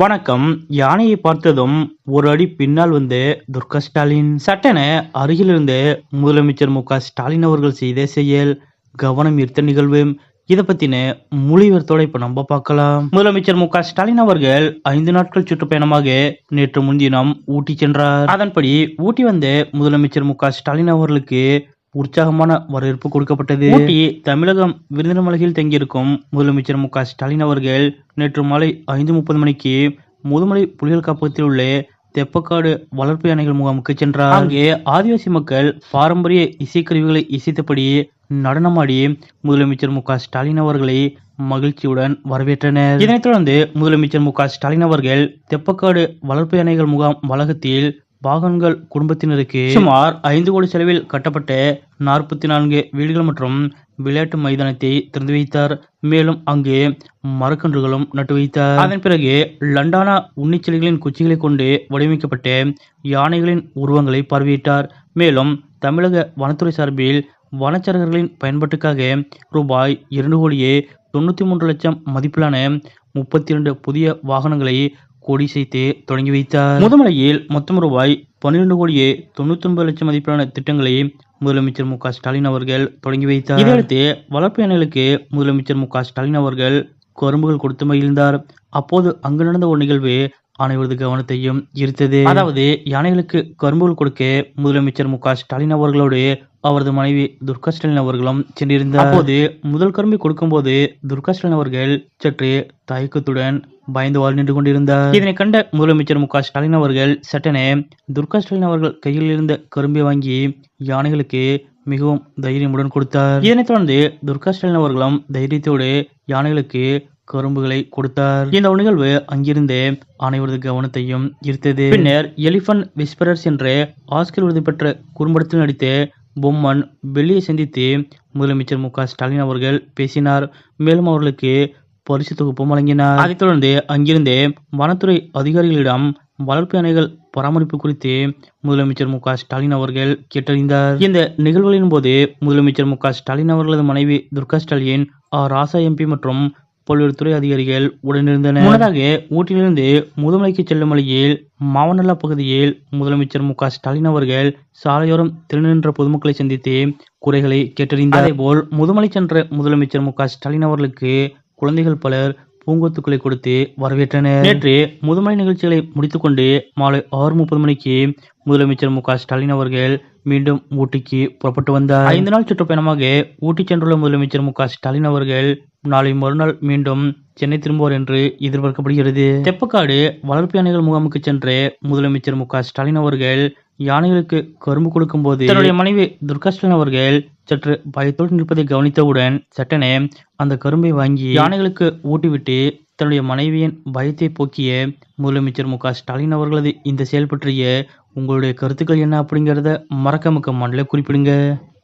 வணக்கம். யானையை பார்த்ததும் ஒரு அடி பின்னால் வந்து துர்கா ஸ்டாலின். சட்டென அருகிலிருந்து முதலமைச்சர் மு க ஸ்டாலின் அவர்கள் செய்த செயல் கவனம் ஈர்த்த நிகழ்வு. இதை பத்தின மொழிவர்த்தோட இப்ப நம்ம பார்க்கலாம். முதலமைச்சர் மு க ஸ்டாலின் அவர்கள் ஐந்து நாட்கள் சுற்றுப்பயணமாக நேற்று முன்தினம் ஊட்டி சென்றார். அதன்படி ஊட்டி வந்த முதலமைச்சர் மு க ஸ்டாலின் அவர்களுக்கு உற்சாகமான வரவேற்பு கொடுக்கப்பட்டது. ஊட்டி தமிழகம் விருந்தினமலையில் தங்கியிருக்கும் முதலமைச்சர் மு க ஸ்டாலின் அவர்கள் நேற்று மாலை ஐந்து முப்பது மணிக்கு முதுமலை புலிகள் காப்பகத்தில் உள்ள தெப்பக்காடு வளர்ப்பு யானைகள் முகாமுக்கு சென்றார். அங்கே ஆதிவாசி மக்கள் பாரம்பரிய இசைக்கருவிகளை இசைத்தபடி நடனமாடி முதலமைச்சர் மு க ஸ்டாலின் அவர்களை மகிழ்ச்சியுடன் வரவேற்றனர். இதனைத் தொடர்ந்து முதலமைச்சர் மு க ஸ்டாலின் அவர்கள் தெப்பக்காடு வளர்ப்பு யானைகள் முகாம் வளாகத்தில் பாகன்கள் குடும்பத்தினருக்கு சுமார் ஐந்து கோடி செலவில் கட்டப்பட்ட நாற்பத்தி நான்கு வீடுகள் மற்றும் விளையாட்டு மைதானத்தை திறந்து வைத்தார். மேலும் அங்கு மரக்கன்றுகளும் நட்டு வைத்தார். அதன் பிறகு லண்டானா உன்னிச்செடிகளின் குச்சிகளை கொண்டு வடிவமைக்கப்பட்ட யானைகளின் உருவங்களை பார்வையிட்டார். மேலும் தமிழக வனத்துறை சார்பில் வனச்சரகர்களின் பயன்பாட்டுக்காக ரூபாய் இரண்டு கோடியே தொண்ணூத்தி மூன்று லட்சம் மதிப்பிலான முப்பத்தி இரண்டு புதிய வாகனங்களை கொடி செய்து தொடங்கி வைத்தார். முதுமலையில் மொத்தம் ரூபாய் பன்னிரண்டு கோடியே தொண்ணூத்தி ஒன்பது லட்சம் மதிப்பிலான திட்டங்களை முதலமைச்சர் மு. ஸ்டாலின் அவர்கள் தொடங்கி வைத்தார். இதையடுத்து வளர்ப்பு யானைகளுக்கு முதலமைச்சர் மு. ஸ்டாலின் அவர்கள் கரும்புகள் கொடுத்து மகிழ்ந்தார். அப்போது அங்கு நடந்த ஒரு நிகழ்வு அனைவரது கவனத்தையும் ஈர்த்தது. அதாவது யானைகளுக்கு கரும்புகள் கொடுக்க முதலமைச்சர் மு க ஸ்டாலின் அவர்களோடு அவரது மனைவி துர்கா ஸ்டாலின் அவர்களும் சென்றிருந்தார். அப்போது முதல் கரும்பை கொடுக்கும்போது துர்கா ஸ்டாலின் அவர்கள் சற்று தயக்கத்துடன் பயந்து நின்று கொண்டிருந்தார். இதனை கண்ட முதலமைச்சர் மு க ஸ்டாலின் அவர்கள் சட்டனே துர்கா ஸ்டாலின் அவர்கள் கையில் இருந்த கரும்பை வாங்கி யானைகளுக்கு மிகவும் தைரியமுடன் கொடுத்தார். இதனைத் தொடர்ந்து துர்கா ஸ்டாலின் அவர்களும் தைரியத்தோடு யானைகளுக்கு கரும்புகளை கொடுத்தார். இந்த நிகழ்வு அங்கிருந்தே அனைவரது கவனத்தையும் ஈர்த்தது. பின்னர் எலிபன் விஸ்பரர்ஸ் என்ற ஆஸ்கர் விருது பெற்ற குறும்படத்தில் நடித்து பொம்மன் வெள்ளியை சந்தித்து முதலமைச்சர் மு க ஸ்டாலின் அவர்கள் பேசினார். மேலும் அவர்களுக்கு பரிசு தொகுப்பும் வழங்கினார். அதைத் தொடர்ந்து அங்கிருந்தே வனத்துறை அதிகாரிகளிடம் வளர்ப்பு யானைகள் பராமரிப்பு குறித்து முதலமைச்சர் மு க ஸ்டாலின் அவர்கள் கேட்டறிந்தார். இந்த நிகழ்வுகளின் போது முதலமைச்சர் மு க ஸ்டாலின் அவர்களது மனைவி துர்கா ஸ்டாலின் ஆர் ராசா எம்பி மற்றும் பல்வேறு துறை அதிகாரிகள் உடனிருந்தனர். முன்னதாக ஊட்டியிலிருந்து முதுமலைக்கு செல்லும் வழியில் மாவனல்லா பகுதியில் முதலமைச்சர் மு ஸ்டாலின் அவர்கள் சாலையோரம் திருநின்ற பொதுமக்களை சந்தித்து குறைகளை கேட்டறிந்தார். அதேபோல் முதுமலை சென்ற முதலமைச்சர் மு ஸ்டாலின் அவர்களுக்கு குழந்தைகள் பலர் பூங்கொத்துக்களை கொடுத்து வரவேற்றனர். நேற்று முதுமலை நிகழ்ச்சிகளை முடித்துக்கொண்டு மாலை ஆறு முப்பது மணிக்கு முதலமைச்சர் மு ஸ்டாலின் அவர்கள் மீண்டும் ஊட்டிக்கு புறப்பட்டு வந்தார். ஐந்து நாள் சுற்றுப்பயணமாக ஊட்டி சென்றுள்ள முதலமைச்சர் மு க ஸ்டாலின் அவர்கள் நாளை மறுநாள் மீண்டும் சென்னை திரும்புவார் என்று எதிர்பார்க்கப்படுகிறது. தெப்பக்காடு வளர்ப்பு யானைகள் முகாமுக்கு சென்ற முதலமைச்சர் மு க ஸ்டாலின் அவர்கள் யானைகளுக்கு கரும்பு கொடுக்கும் போது தன்னுடைய மனைவி துர்காஷ்டன் அவர்கள் சற்று பயத்தோடு நிற்பதை கவனித்தவுடன் சட்டனே அந்த கரும்பை வாங்கி யானைகளுக்கு ஊட்டிவிட்டு தன்னுடைய மனைவியின் பயத்தை போக்கிய முதலமைச்சர் மு க ஸ்டாலின் அவர்களது இந்த செயல் பற்றிய உங்களுடைய கருத்துக்கள் என்ன அப்படிங்கிறத மறக்க மக்க மண்டல குறிப்பிடுங்க.